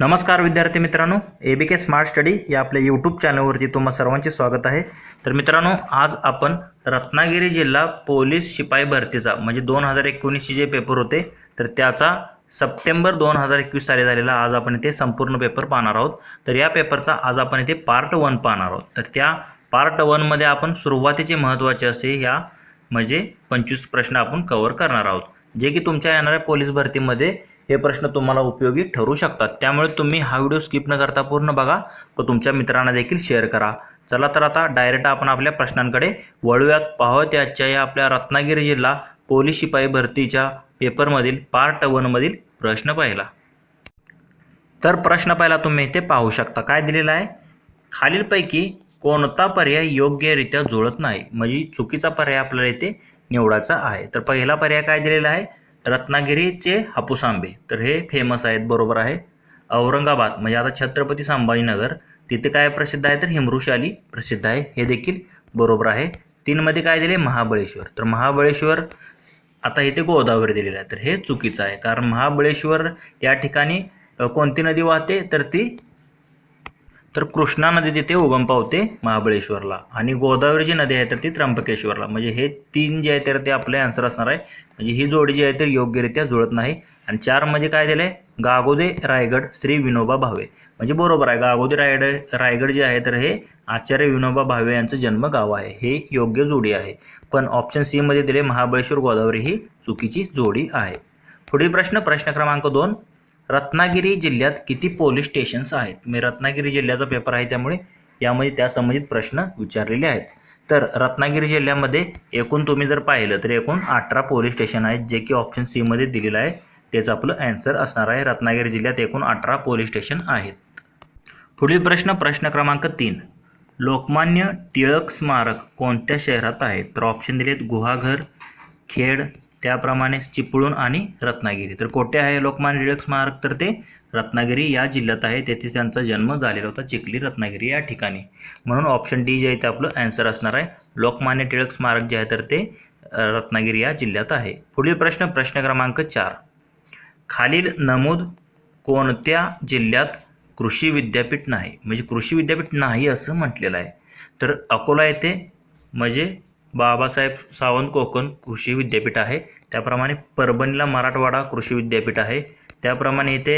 नमस्कार विद्यार्थी मित्रांनो ए बी के स्मार्ट स्टडी या आपल्या यूट्यूब चॅनलवरती तुम्हा सर्वांचे स्वागत आहे. तर मित्रांनो आज आपण रत्नागिरी जिल्हा पोलीस शिपाई भरतीचा म्हणजे दोन हजार एकोणीसचे जे पेपर होते तर त्याचा सप्टेंबर दोन हजार एकवीस साली झालेला आज आपण इथे संपूर्ण पेपर पाहणार आहोत. तर या पेपरचा आज आपण इथे पार्ट वन पाहणार आहोत. तर त्या पार्ट वनमध्ये आपण सुरुवातीचे महत्त्वाचे असे ह्या म्हणजे पंचवीस प्रश्न आपण कव्हर करणार आहोत. जे की तुमच्या येणाऱ्या पोलीस भरतीमध्ये हे प्रश्न तुम्हाला उपयोगी ठरू शकतात. त्यामुळे तुम्ही हा व्हिडिओ स्किप न करता पूर्ण बघा व तुमच्या मित्रांना देखील शेअर करा. चला तर आता डायरेक्ट आपण आपल्या प्रश्नांकडे वळूयात. पाहत आजच्या या आपल्या रत्नागिरी जिल्हा पोलीस शिपाई भरतीच्या पेपरमधील पार्ट वनमधील प्रश्न पाहिला. तर प्रश्न पहिला तुम्ही ते पाहू शकता. काय दिलेलं आहे? खालीलपैकी कोणता पर्याय योग्यरित्या जुळत नाही? म्हणजे चुकीचा पर्याय आपल्याला इथे निवडायचा आहे. तर पहिला पर्याय काय दिलेला आहे? रत्नागिरीचे हापूस आंबे. तर हे फेमस आहेत बरोबर आहे. औरंगाबाद म्हणजे आता छत्रपती संभाजीनगर तिथे काय प्रसिद्ध आहे तर हिमृशाली प्रसिद्ध आहे. हे देखील बरोबर आहे. तीनमध्ये काय दिले? महाबळेश्वर. तर महाबळेश्वर आता इथे गोदावरी दिलेलं आहे. तर हे चुकीचं आहे. कारण महाबळेश्वर या ठिकाणी कोणती नदी वाहते? तर ती तर कृष्णा नदी तिथे उगम पावते महाबळेश्वरला. आणि गोदावरी जी नदी आहे तर ती त्र्यंबकेश्वरला. म्हणजे हे तीन जे आहे तर ते आपले आन्सर असणार आहे. म्हणजे ही जोडी जी आहे तर योग्यरित्या जुळत नाही. आणि चारमध्ये काय दिलं आहे गागोदे रायगड श्री विनोबा भावे. म्हणजे बरोबर आहे गागोदे रायगड रायगड जे आहे तर हे आचार्य विनोबा भावे यांचं जन्मगाव आहे. हे योग्य जोडी आहे. पण ऑप्शन सीमध्ये दिले महाबळेश्वर गोदावरी ही चुकीची जोडी आहे. पुढील प्रश्न प्रश्न क्रमांक दोन. रत्नागिरी जिल्ह्यात किती पोलीस स्टेशन्स आहेत? मी रत्नागिरी जिल्ह्याचा पेपर आहे त्यामुळे यामध्ये त्या संबंधित प्रश्न विचारलेले आहेत. तर रत्नागिरी जिल्ह्यामध्ये एकूण तुम्ही जर पाहिलं तर एकूण अठरा पोलीस स्टेशन आहेत जे की ऑप्शन सीमध्ये दिलेलं आहे. तेच आपलं ॲन्सर असणार आहे. रत्नागिरी जिल्ह्यात एकूण अठरा पोलीस स्टेशन आहेत. पुढील प्रश्न प्रश्न क्रमांक तीन. लोकमान्य टिळक स्मारक कोणत्या शहरात आहे? तर ऑप्शन दिलेत गुहाघर खेड त्याप्रमाणेच चिपळूण आणि रत्नागिरी. तर कोठे आहे लोकमान्य टिळक स्मारक तर ते रत्नागिरी या जिल्ह्यात आहे. तेथे त्यांचा जन्म झालेला होता चिखली रत्नागिरी या ठिकाणी. म्हणून ऑप्शन डी जे आहे ते आपलं ॲन्सर असणार आहे. लोकमान्य टिळक स्मारक जे आहे तर ते रत्नागिरी या जिल्ह्यात आहे. पुढील प्रश्न प्रश्न क्रमांक चार. खालील नमूद कोणत्या जिल्ह्यात कृषी विद्यापीठ नाही? म्हणजे कृषी विद्यापीठ नाही असं म्हटलेलं आहे. तर अकोला येथे म्हणजे बाबासाहेब सावंत कोकण कृषी विद्यापीठ आहे. त्याप्रमाणे परभणीला मराठवाडा कृषी विद्यापीठ आहे. त्याप्रमाणे इथे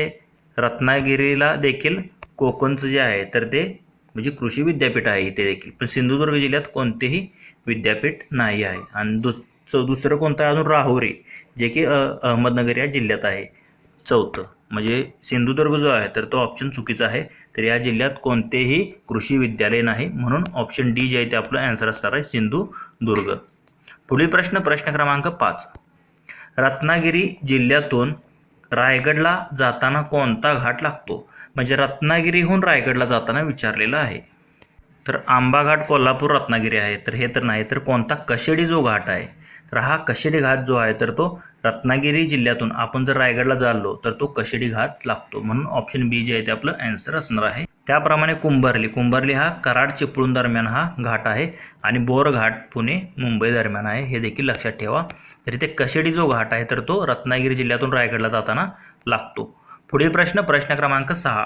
रत्नागिरीला देखील कोकणचं जे आहे तर ते म्हणजे कृषी विद्यापीठ आहे इथे देखील. पण सिंधुदुर्ग जिल्ह्यात कोणतेही विद्यापीठ नाही आहे. आणि दुस चौ दुसरं कोणतं आहे? अजून राहुरी जे की अहमदनगर या जिल्ह्यात आहे. चौथं. म्हणजे सिंधुदुर्ग जो आहे तर तो ऑप्शन चुकीचा आहे. तर या जिल्ह्यात कोणतेही कृषी विद्यालय नाही. म्हणून ऑप्शन डी जे आहे ते आपलं ॲन्सर असणार आहे सिंधुदुर्ग पुढील प्रश्न प्रश्न क्रमांक पाच. रत्नागिरी जिल्ह्यातून रायगडला जाताना कोणता घाट लागतो? म्हणजे रत्नागिरीहून रायगडला जाताना विचारलेलं आहे. तर आंबा घाट कोल्हापूर रत्नागिरी आहे. तर हे तर नाही तर कोणता कशेडी जो घाट आहे? तर हा कशेडी घाट जो आहे तर तो रत्नागिरी जिल्ह्यातून आपण जर रायगडला जालो तर तो कशेडी घाट लागतो. म्हणून ऑप्शन बी जे आहे ते आपलं ॲन्सर असणार आहे. त्याप्रमाणे कुंभारली. कुंभारली हा कराड चिपळूण दरम्यान हा घाट आहे आणि बोरघाट पुणे मुंबई दरम्यान आहे. हे देखील लक्षात ठेवा. तर इथे कशेडी जो घाट आहे तर तो रत्नागिरी जिल्ह्यातून रायगडला जाताना लागतो. पुढील प्रश्न प्रश्न क्रमांक सहा.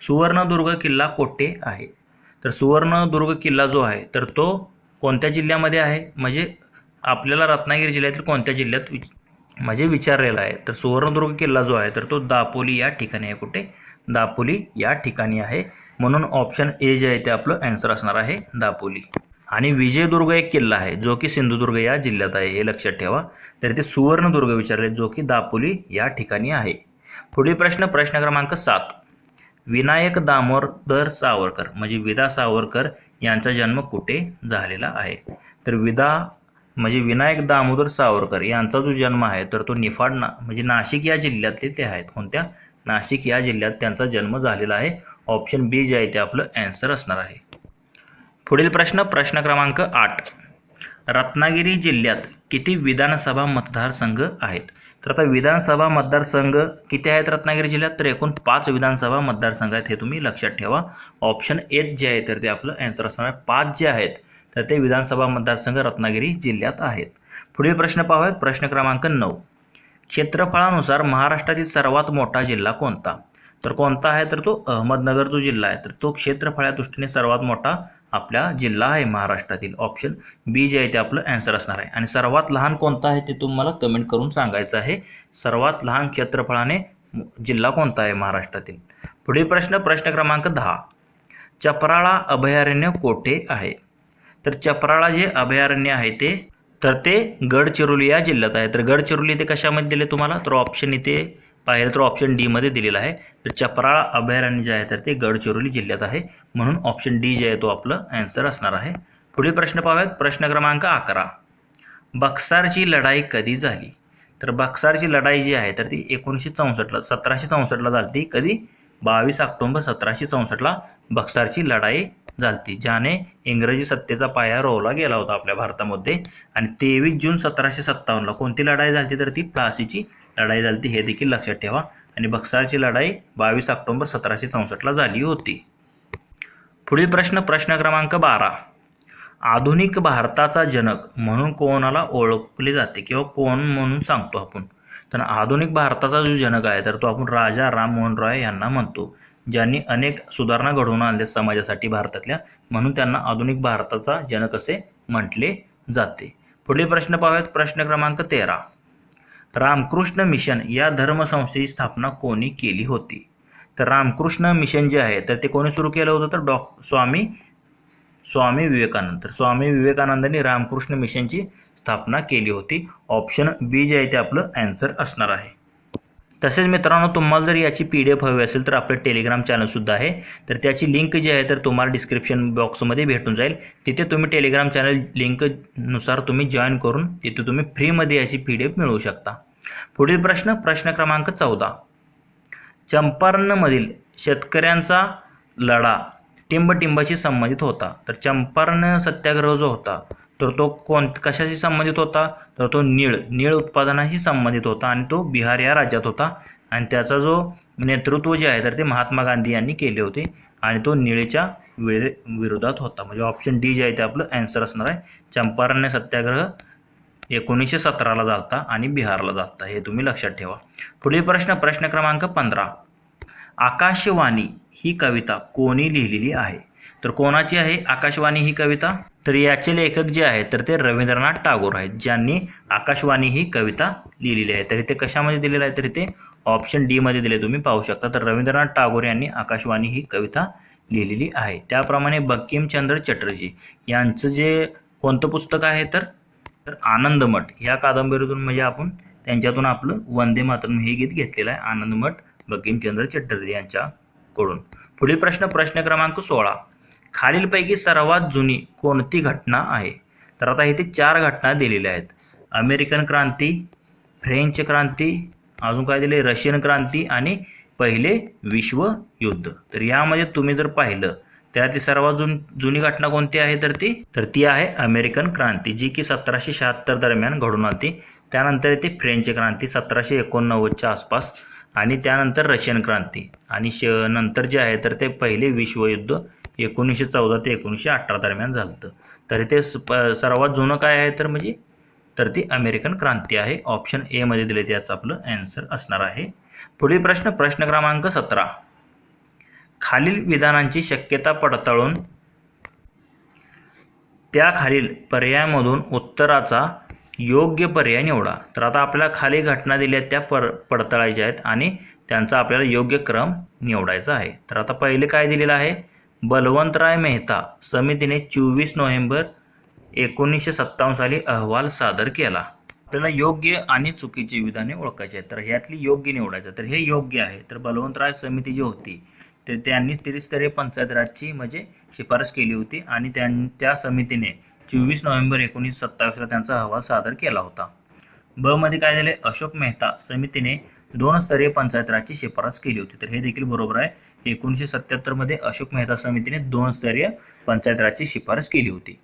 सुवर्णदुर्ग किल्ला कोठे आहे? तर सुवर्णदुर्ग किल्ला जो आहे तर तो कोणत्या जिल्ह्यामध्ये आहे? म्हणजे आपल्याला रत्नागिरी जिल्ह्यातील कोणत्या जिल्ह्यात विच म्हणजे विचारलेला आहे? तर सुवर्णदुर्ग किल्ला जो आहे तर तो दापोली या ठिकाणी आहे कुठे? दापोली या ठिकाणी आहे. म्हणून ऑप्शन ए जे आहे ते आपलं ॲन्सर असणार आहे दापोली. आणि विजयदुर्ग एक किल्ला आहे जो की सिंधुदुर्ग या जिल्ह्यात आहे हे लक्षात ठेवा. तर ते सुवर्णदुर्ग विचारले जो की दापोली या ठिकाणी आहे. पुढील प्रश्न प्रश्न क्रमांक सात. विनायक दामोदर सावरकर म्हणजे विदा सावरकर यांचा जन्म कुठे झालेला आहे? तर विदा म्हणजे विनायक दामोदर सावरकर यांचा जो जन्म आहे तर तो निफाड ना म्हणजे नाशिक या जिल्ह्यातले ते आहेत. कोणत्या? नाशिक या जिल्ह्यात त्यांचा जन्म झालेला आहे. ऑप्शन बी जे आहे ते आपलं ॲन्सर असणार आहे. पुढील प्रश्न प्रश्न क्रमांक आठ. रत्नागिरी जिल्ह्यात किती विधानसभा मतदारसंघ आहेत? तर आता विधानसभा मतदारसंघ किती आहेत रत्नागिरी जिल्ह्यात? तर एकूण पाच विधानसभा मतदारसंघ आहेत हे तुम्ही लक्षात ठेवा. ऑप्शन एच जे आहे तर ते आपलं ॲन्सर असणार आहे. पाच जे आहेत तर ते विधानसभा मतदारसंघ रत्नागिरी जिल्ह्यात आहेत. पुढील प्रश्न पाहूयात. प्रश्न क्रमांक नऊ. क्षेत्रफळानुसार महाराष्ट्रातील सर्वात मोठा जिल्हा कोणता? तर कोणता आहे? तर तो अहमदनगर जो जिल्हा आहे तर तो क्षेत्रफळा दृष्टीने सर्वात मोठा आपला जिल्हा आहे महाराष्ट्रातील. ऑप्शन बी जे आहे ते आपलं ॲन्सर असणार आहे. आणि सर्वात लहान कोणता आहे ते तुम्हाला कमेंट करून सांगायचं आहे. सर्वात लहान क्षेत्रफळाने जिल्हा कोणता आहे महाराष्ट्रातील? पुढील प्रश्न प्रश्न क्रमांक दहा. चपराळा अभयारण्य कोठे आहे? तर चपराळा जे अभयारण्य आहे ते तर ते गडचिरोली या जिल्ह्यात आहे. तर गडचिरोली ते कशामध्ये दिले तुम्हाला? तर ऑप्शन इथे पाहिलं तर ऑप्शन डीमध्ये दिलेला आहे. तर चपराळा अभयारण्य जे आहे तर ते गडचिरोली जिल्ह्यात आहे. म्हणून ऑप्शन डी जे आहे तो आपलं ॲन्सर असणार आहे. पुढील प्रश्न पाहूयात. प्रश्न क्रमांक अकरा. बक्सारची लढाई कधी झाली? तर बक्सारची लढाई जी आहे तर ती एकोणीसशे चौसष्टला सतराशे चौसष्टला झाली ती कधी? बावीस ऑक्टोंबर सतराशे चौसष्टला बक्सारची लढाई झालती ज्याने इंग्रजी सत्तेचा पाया रोवला गेला होता आपल्या भारतामध्ये. आणि तेवीस जून सतराशे सत्तावन्नला कोणती लढाई झाली तर ती प्लासीची लढाई झाली हे देखील लक्षात ठेवा. आणि बक्सारची लढाई बावीस ऑक्टोबर सतराशे चौसष्टला झाली होती. पुढील प्रश्न प्रश्न क्रमांक बारा. आधुनिक भारताचा जनक म्हणून कोणाला ओळखले जाते किंवा कोण म्हणून सांगतो आपण? तर आधुनिक भारताचा जो जनक आहे तर तो आपण राजा राममोहन रॉय यांना म्हणतो. ज्यांनी अनेक सुधारणा घडवून आणल्या समाजासाठी भारतातल्या म्हणून त्यांना आधुनिक भारताचा जनक असे म्हटले जाते. पुढील प्रश्न पाहूयात. प्रश्न क्रमांक तेरा. रामकृष्ण मिशन या धर्मसंस्थेची स्थापना कोणी केली होती? तर रामकृष्ण मिशन जे आहे तर ते कोणी सुरू केलं होतं? तर डॉ. स्वामी स्वामी विवेकानंद. तर स्वामी विवेकानंदांनी रामकृष्ण मिशनची स्थापना केली होती. ऑप्शन बी जे आहे ते आपलं ॲन्सर असणार आहे. तसेच मित्रांनो तुम्हाला जर याची पी डी एफ हवी असेल तर आपलं टेलिग्राम चॅनलसुद्धा आहे. तर त्याची लिंक जी आहे तर तुम्हाला डिस्क्रिप्शन बॉक्समध्ये भेटून जाईल. तिथे तुम्ही टेलिग्राम चॅनल लिंकनुसार तुम्ही जॉईन करून तिथे तुम्ही फ्रीमध्ये याची पी डी एफ मिळवू शकता. पुढील प्रश्न प्रश्न क्रमांक चौदा. चंपारणमधील शेतकऱ्यांचा लढा टिंबटिंबाशी संबंधित होता. तर चंपारण सत्याग्रह जो होता तर तो कोण कशाशी संबंधित होता? तर तो नीळ नीळ उत्पादनाशी संबंधित होता आणि तो बिहार या राज्यात होता. आणि त्याचा जो नेतृत्व जे आहे तर ते महात्मा गांधी यांनी केले होते. आणि तो निळेच्या वेळे विरोधात होता. म्हणजे ऑप्शन डी जे आहे ते आपलं ॲन्सर असणार आहे. चंपारण्य सत्याग्रह एकोणीसशे सतराला झालता आणि बिहारला झालता. हे तुम्ही लक्षात ठेवा. पुढील प्रश्न प्रश्न क्रमांक पंधरा. आकाशवाणी ही कविता कोणी लिहिलेली आहे? तर कोणाची आहे आकाशवाणी ही कविता? तर याचे लेखक जे आहेत तर ते रवींद्रनाथ टागोर आहेत ज्यांनी आकाशवाणी ही कविता लिहिलेली आहे. तर ते कशामध्ये दिलेलं आहे? तर ते ऑप्शन डीमध्ये दिले तुम्ही पाहू शकता. तर रवींद्रनाथ टागोर यांनी आकाशवाणी ही कविता लिहिलेली आहे. त्याप्रमाणे बंकिमचंद्र चटर्जी यांचं जे कोणतं पुस्तक आहे तर? तर आनंदमठ या कादंबरीतून म्हणजे आपण त्यांच्यातून आपलं वंदे मातरम हे गीत घेतलेलं आहे आनंदमठ बंकिमचंद्र चटर्जी यांच्याकडून. पुढील प्रश्न प्रश्न क्रमांक सोळा. खालीलपैकी सर्वात जुनी कोणती घटना आहे? तर आता इथे चार घटना दिलेल्या आहेत. अमेरिकन क्रांती फ्रेंच क्रांती अजून काय दिले रशियन क्रांती आणि पहिले विश्वयुद्ध तर यामध्ये तुम्ही जर पाहिलं त्यातली सर्वात जुन जुनी घटना कोणती आहे? तर ती तर ती आहे अमेरिकन क्रांती जी की सतराशे शहात्तर दरम्यान घडून आली. त्यानंतर येते फ्रेंच क्रांती सतराशे एकोणनव्वदच्या आसपास. आणि त्यानंतर रशियन क्रांती. आणि श नंतर जे आहे तर ते पहिले विश्वयुद्ध एकोणीसशे चौदा ते एकोणीसशे अठरा दरम्यान झालं होतं तरी ते स- प- सर्वात जुनं काय आहे तर म्हणजे? तर ती अमेरिकन क्रांती आहे. ऑप्शन एमध्ये दिले त्याचं आपलं ॲन्सर असणार आहे. पुढील प्रश्न प्रश्न क्रमांक सतरा. खालील विधानांची शक्यता पडताळून त्या खालील पर्यायामधून उत्तराचा योग्य पर्याय निवडा. तर आता आपल्याला खाली घटना दिल्या आहेत त्या पर पडताळायच्या आहेत आणि त्यांचा आपल्याला योग्य क्रम निवडायचा आहे. तर आता पहिले काय दिलेलं आहे? बलवंतराय मेहता समितीने चोवीस नोव्हेंबर एकोणीसशे सत्तावन्न साली अहवाल सादर केला. आपल्याला योग्य आणि चुकीची विधाने ओळखायची आहेत. तर ह्यातली योग्य निवडायचं तर हे योग्य आहे. तर बलवंतराय समिती जी होती तर त्यांनी त्रिस्तरीय पंचायत राजची म्हणजे शिफारस केली होती आणि त्यां त्या समितीने चोवीस नोव्हेंबर एकोणीसशे सत्तावीसला त्यांचा अहवाल सादर केला होता. ब मध्ये काय झाले? अशोक मेहता समितीने दोन स्तरीय पंचायत राजची शिफारस केली होती. तर हे देखील बरोबर आहे. एकोणीसशे सत्याहत्तरमध्ये अशोक मेहता समितीने दोन स्तरीय पंचायत राजची शिफारस केली होती.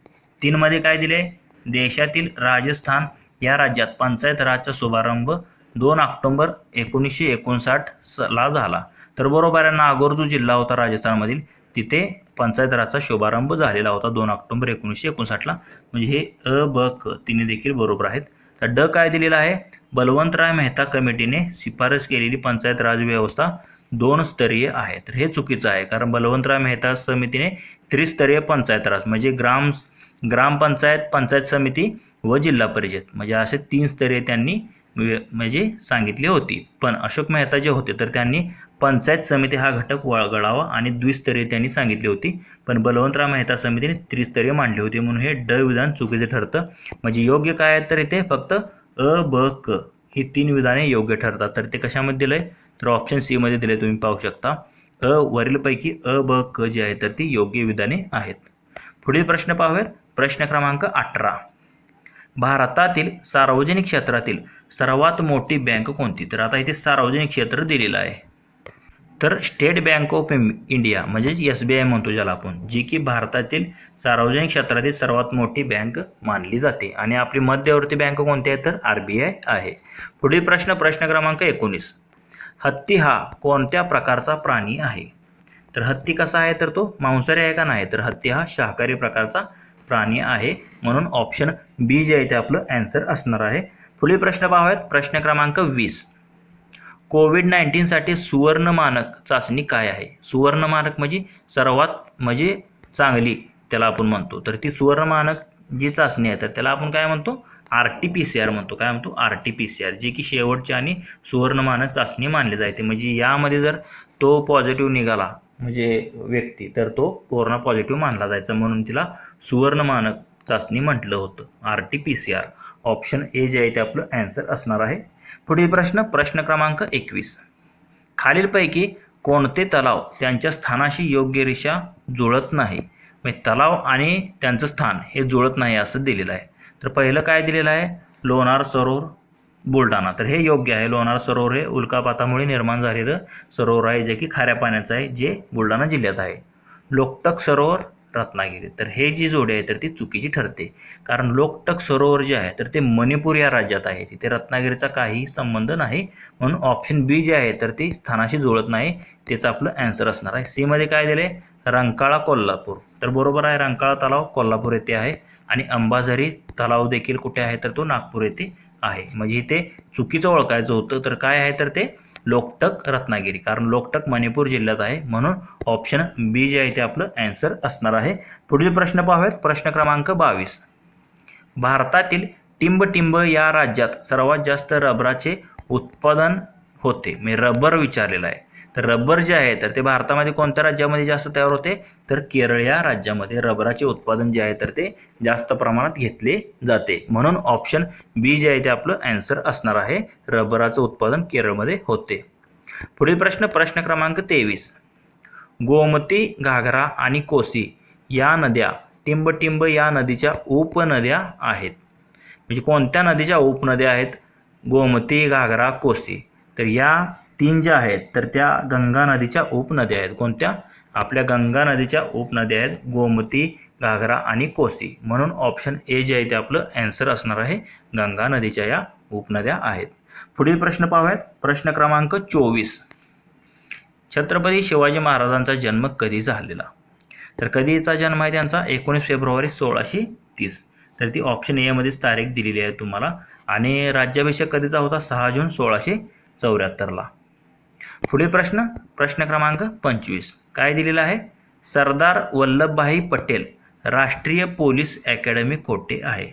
तीनमध्ये काय दिले? देशातील राजस्थान या राज्यात पंचायत राजचा शुभारंभ दोन ऑक्टोंबर एकोणीसशे एकोणसाठ सला ला झाला. तर बरोबर यांना नागौर जिल्हा होता राजस्थानमधील तिथे पंचायत राजचा शुभारंभ झालेला होता दोन ऑक्टोंबर एकोणीसशे एकोणसाठला म्हणजे हे अ ब क तिने देखील बरोबर आहेत. तर ड काय दिलेलं आहे? बलवंतराय मेहता कमिटीने शिफारस केलेली पंचायत राज व्यवस्था दोन स्तरीय आहे. तर हे चुकीचं आहे कारण बलवंतराय मेहता समितीने त्रिस्तरीय पंचायत राज म्हणजे ग्राम ग्रामपंचायत पंचायत समिती व जिल्हा परिषद म्हणजे असे तीन स्तरीय त्यांनी म्हणजे सांगितली होती. पण अशोक मेहता जे होते तर त्यांनी पंचायत समिती हा घटक वळगळावा आणि द्विस्तरीय त्यांनी सांगितली होती. पण बलवंतराव मेहता समितीने त्रिस्तरीय मांडली होती म्हणून हे ड विधान चुकीचे ठरतं. म्हणजे योग्य काय आहे तर इथे फक्त अ ब क ही तीन विधाने योग्य ठरतात. तर ते कशामध्ये दिलं आहे तर ऑप्शन सीमध्ये दिले तुम्ही पाहू शकता. अ वरीलपैकी अ ब क जी आहे तर ती योग्य विधाने आहेत. पुढील प्रश्न पाहूयात. प्रश्न क्रमांक अठरा. भारतातील सार्वजनिक क्षेत्रातील सर्वात मोठी बँक कोणती? तर आता इथे सार्वजनिक क्षेत्र दिलेलं आहे. तर स्टेट बँक ऑफ इम- इंडिया म्हणजेच एस बी आय म्हणतो ज्याला आपण जी की भारतातील सार्वजनिक क्षेत्रातील सर्वात मोठी बँक मानली जाते. आणि आपली मध्यवर्ती बँक कोणती आहे तर आर बी आय आहे. पुढील प्रश्न प्रश्न क्रमांक एकोणीस. हत्ती हा कोणत्या प्रकारचा प्राणी आहे? तर हत्ती कसा आहे तर तो मांसाहारी आहे का नाही? तर हत्ती हा शाकाहारी प्रकारचा प्राणी आहे. म्हणून ऑप्शन बी जे आहे ते आपलं ॲन्सर असणार आहे. पुढील प्रश्न पाहूयात. प्रश्न क्रमांक वीस. कोविड नाईन्टीनसाठी सुवर्ण मानक चाचणी काय आहे? सुवर्ण मानक म्हणजे सर्वात म्हणजे चांगली त्याला आपण म्हणतो. तर ती सुवर्ण मानक जी चाचणी आहे तर त्याला आपण काय म्हणतो? R T P C R म्हणतो. काय म्हणतो? R T P C R जी की शेवटची आणि सुवर्ण मानक चाचणी मानली जाते. म्हणजे यामध्ये जर तो पॉझिटिव्ह निघाला म्हणजे व्यक्ती तर तो कोरोना पॉझिटिव्ह मानला जायचा. म्हणून तिला सुवर्ण मानक चाचणी म्हटलं होतं. R T P C R. Option A जे आहे ते आपलं ॲन्सर असणार आहे. पुढील प्रश्न प्रश्न क्रमांक एकवीस. खालीलपैकी कोणते तलाव त्यांच्या स्थानाशी योग्यरित्या जुळत नाही? म्हणजे तलाव आणि त्यांचं स्थान हे जुळत नाही असं दिलेलं आहे. तर पहिलं काय दिलेलं आहे? लोणार सरोवर बुलढाणा. तर हे योग्य आहे. लोणार सरोवर हे उल्कापातामुळे निर्माण झालेलं सरोवर आहे जे की खाऱ्या पाण्याचं आहे जे बुलढाणा जिल्ह्यात आहे. लोकटक सरोवर रत्नागिरी तर हे जी जोडी आहे तर ती चुकीची ठरते. कारण लोकटक सरोवर जे आहे तर ते मणिपूर या राज्यात आहे. तिथे रत्नागिरीचा काही संबंध नाही. म्हणून ऑप्शन बी जे आहे तर ती स्थानाशी जुळत नाही. त्याचं आपलं ॲन्सर असणार आहे. सीमध्ये काय दिले रंकाळा कोल्हापूर. तर बरोबर आहे रंकाळा तलाव कोल्हापूर येथे आहे. आणि अंबाझरी तलाव देखील कुठे आहे? तर तो नागपूर येथे आहे. म्हणजे इथे चुकीचं ओळखायचं होतं. तर काय आहे? तर ते लोकटक रत्नागिरी. कारण लोकटक मणिपूर जिल्ह्यात आहे. म्हणून ऑप्शन बी जे आहे ते आपलं ॲन्सर असणार आहे. पुढील प्रश्न पाहूयात. प्रश्न क्रमांक बावीस. भारतातील टिंबटिंब या राज्यात सर्वात जास्त रबराचे उत्पादन होते. मी रबर विचारलेलं आहे. तर रबर जे आहे तर ते भारतामध्ये कोणत्या राज्यामध्ये जास्त तयार होते? तर केरळ या राज्यामध्ये रबराचे उत्पादन जे आहे तर ते जास्त प्रमाणात घेतले जाते. म्हणून ऑप्शन बी जे आहे ते आपलं ॲन्सर असणार आहे रबराचं उत्पादन केरळमध्ये होते. पुढील प्रश्न प्रश्न क्रमांक तेवीस. गोमती घागरा आणि कोसी या नद्या टिंबटिंब या नदीच्या उपनद्या आहेत. म्हणजे कोणत्या नदीच्या उपनद्या आहेत? गोमती घागरा कोसी. तर या तीन ज्या आहेत तर त्या गंगा नदीच्या उपनद्या आहेत. कोणत्या? आपल्या गंगा नदीच्या उपनद्या आहेत गोमती घागरा आणि कोसी. म्हणून ऑप्शन ए जे आहे ते आपलं ॲन्सर असणार आहे गंगा नदीच्या या उपनद्या आहेत. पुढील प्रश्न पाहूयात. प्रश्न क्रमांक चोवीस. छत्रपती शिवाजी महाराजांचा जन्म कधी झालेला? तर कधीचा जन्म आहे त्यांचा? एकोणीस फेब्रुवारी सोळाशे तीस. तर ती ऑप्शन एमध्येच तारीख दिलेली आहे तुम्हाला. आणि राज्याभिषेक कधीचा होता? सहा जून सोळाशे चौऱ्याहत्तरला. पुढील प्रश्न प्रश्न क्रमांक पंचवीस. काय दिलेला आहे? सरदार वल्लभभाई पटेल राष्ट्रीय पोलीस अकॅडमी कोठे आहे?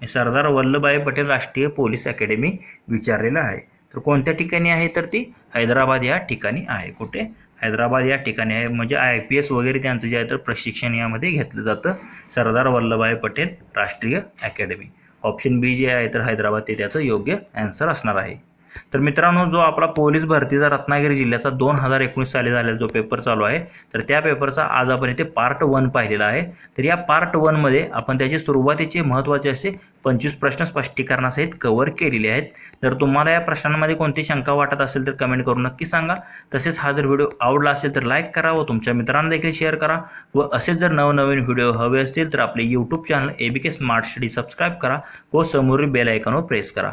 सरदार वल्लभभाई पटेल राष्ट्रीय पोलीस अकॅडमी विचारलेलं आहे. तर कोणत्या ठिकाणी आहे तर ती? हैदराबाद या ठिकाणी आहे. कुठे? हैदराबाद या ठिकाणी आहे. म्हणजे आय पी एस वगैरे त्यांचं जे आहे तर प्रशिक्षण यामध्ये घेतलं जातं. सरदार वल्लभभाई पटेल राष्ट्रीय अकॅडमी. ऑप्शन बी जे आहे तर हैदराबाद ते त्याचं योग्य ॲन्सर असणार आहे. तर मित्रांनो जो आपला पोलीस भरतीचा रत्नागिरी जिल्ह्याचा दोन हजार एकोणीस साली झालेला जो पेपर चालू आहे तर त्या पेपरचा आज आपण इथे पार्ट वन पाहिलेला आहे. तर या पार्ट वनमध्ये आपण त्याचे सुरुवातीचे महत्त्वाचे असे पंचवीस प्रश्न स्पष्टीकरणासहित कव्हर केलेले आहेत. जर तुम्हाला या प्रश्नांमध्ये कोणती शंका वाटत असेल तर कमेंट करून नक्की सांगा. तसेच हा जर व्हिडिओ आवडला असेल तर लाईक करा व तुमच्या मित्रांना देखील शेअर करा. व असेच जर नवनवीन व्हिडिओ हवे असतील तर आपले YouTube channel A B K smart study subscribe करा व समोरील बेल आयकॉनवर प्रेस करा.